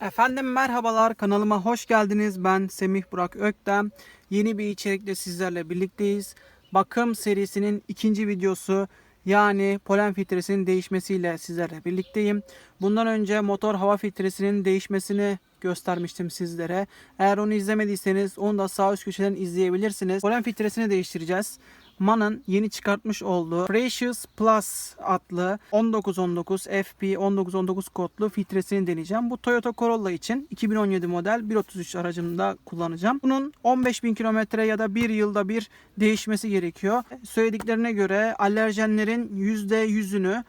Efendim merhabalar kanalıma hoş geldiniz. Ben Semih Burak Öktem. Yeni bir içerikle sizlerle birlikteyiz. Bakım serisinin ikinci videosu yani polen filtresinin değişmesiyle sizlerle birlikteyim. Bundan önce motor hava filtresinin değişmesini göstermiştim sizlere. Eğer onu izlemediyseniz onu da sağ üst köşeden izleyebilirsiniz. Polen filtresini değiştireceğiz. Man'ın yeni çıkartmış olduğu Precious Plus adlı 1919 FP 1919 kodlu filtresini deneyeceğim. Bu Toyota Corolla için 2017 model 1.33 aracımda kullanacağım. Bunun 15.000 kilometre ya da bir yılda bir değişmesi gerekiyor. Söylediklerine göre alerjenlerin %100'ünü e,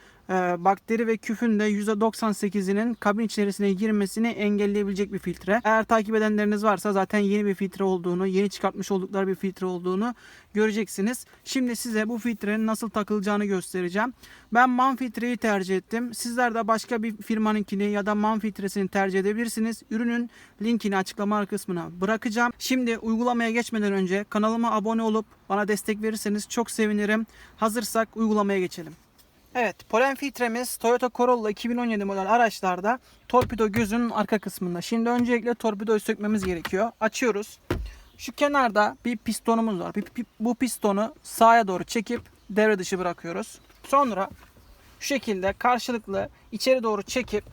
bakteri ve küfün de %98'inin kabin içerisine girmesini engelleyebilecek bir filtre. Eğer takip edenleriniz varsa zaten yeni bir filtre olduğunu, yeni çıkartmış oldukları bir filtre olduğunu göreceksiniz. Şimdi size bu filtrenin nasıl takılacağını göstereceğim. Ben MAN filtreyi tercih ettim. Sizler de başka bir firmanınkini ya da MAN filtresini tercih edebilirsiniz. Ürünün linkini açıklama kısmına bırakacağım. Şimdi uygulamaya geçmeden önce kanalıma abone olup bana destek verirseniz çok sevinirim. Hazırsak uygulamaya geçelim. Evet, polen filtremiz Toyota Corolla 2017 model araçlarda torpido gözünün arka kısmında. Şimdi öncelikle torpidoyu sökmemiz gerekiyor. Açıyoruz. Şu kenarda bir pistonumuz var. Bu pistonu sağa doğru çekip devre dışı bırakıyoruz. Sonra şu şekilde karşılıklı içeri doğru çekip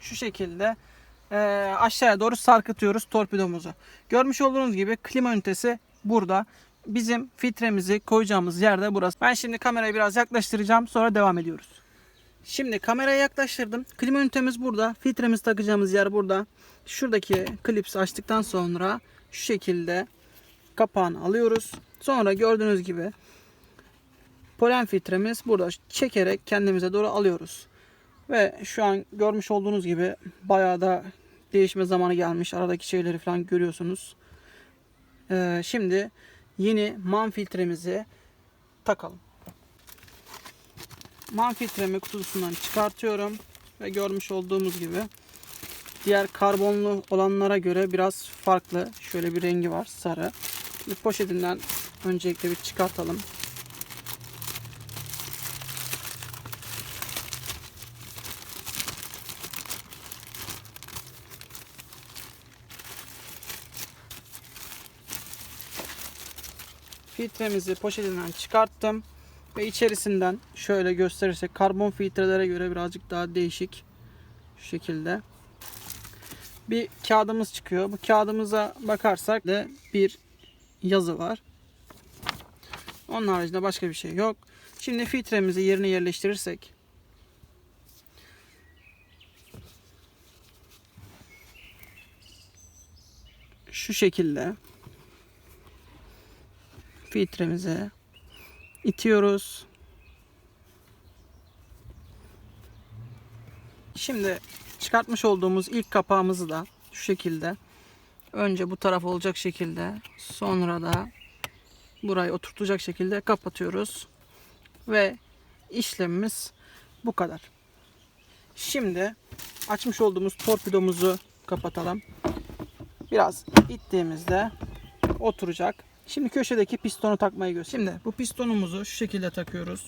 şu şekilde e, aşağıya doğru sarkıtıyoruz torpidomuzu. Görmüş olduğunuz gibi klima ünitesi burada. Bizim filtremizi koyacağımız yerde burası. Ben şimdi kamerayı biraz yaklaştıracağım sonra devam ediyoruz. Şimdi kamerayı yaklaştırdım. Klima ünitemiz burada. Filtremizi takacağımız yer burada. Şuradaki klipsi açtıktan sonra şu şekilde kapağını alıyoruz. Sonra gördüğünüz gibi polen filtremiz burada çekerek kendimize doğru alıyoruz. Ve şu an görmüş olduğunuz gibi bayağı da değişme zamanı gelmiş. Aradaki şeyleri falan görüyorsunuz. Ee, şimdi yeni man filtremizi takalım. Man filtremi kutusundan çıkartıyorum. Ve görmüş olduğumuz gibi diğer karbonlu olanlara göre biraz farklı. Şöyle bir rengi var sarı. Bir poşetinden öncelikle bir çıkartalım. Filtremizi poşetinden çıkarttım ve içerisinden şöyle gösterirsek karbon filtrelere göre birazcık daha değişik şu şekilde bir kağıdımız çıkıyor. Bu kağıdımıza bakarsak da bir yazı var. Onun haricinde başka bir şey yok. Şimdi filtremizi yerine yerleştirirsek şu şekilde filtremize itiyoruz. Şimdi çıkartmış olduğumuz ilk kapağımızı da şu şekilde önce bu taraf olacak şekilde sonra da burayı oturtacak şekilde kapatıyoruz. Ve işlemimiz bu kadar. Şimdi açmış olduğumuz torpidomuzu kapatalım. Biraz ittiğimizde oturacak. Şimdi köşedeki pistonu takmayı göster. Şimdi bu pistonumuzu şu şekilde takıyoruz.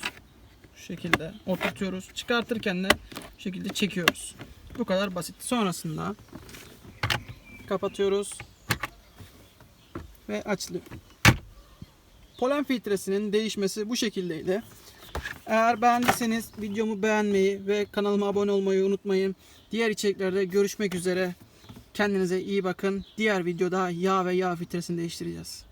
Şu şekilde oturtuyoruz. Çıkartırken de şu şekilde çekiyoruz. Bu kadar basit. Sonrasında kapatıyoruz ve açılıyor. Polen filtresinin değişmesi bu şekildeydi. Eğer beğendiyseniz videomu beğenmeyi ve kanalıma abone olmayı unutmayın. Diğer içeriklerde görüşmek üzere. Kendinize iyi bakın. Diğer videoda yağ ve yağ filtresini değiştireceğiz.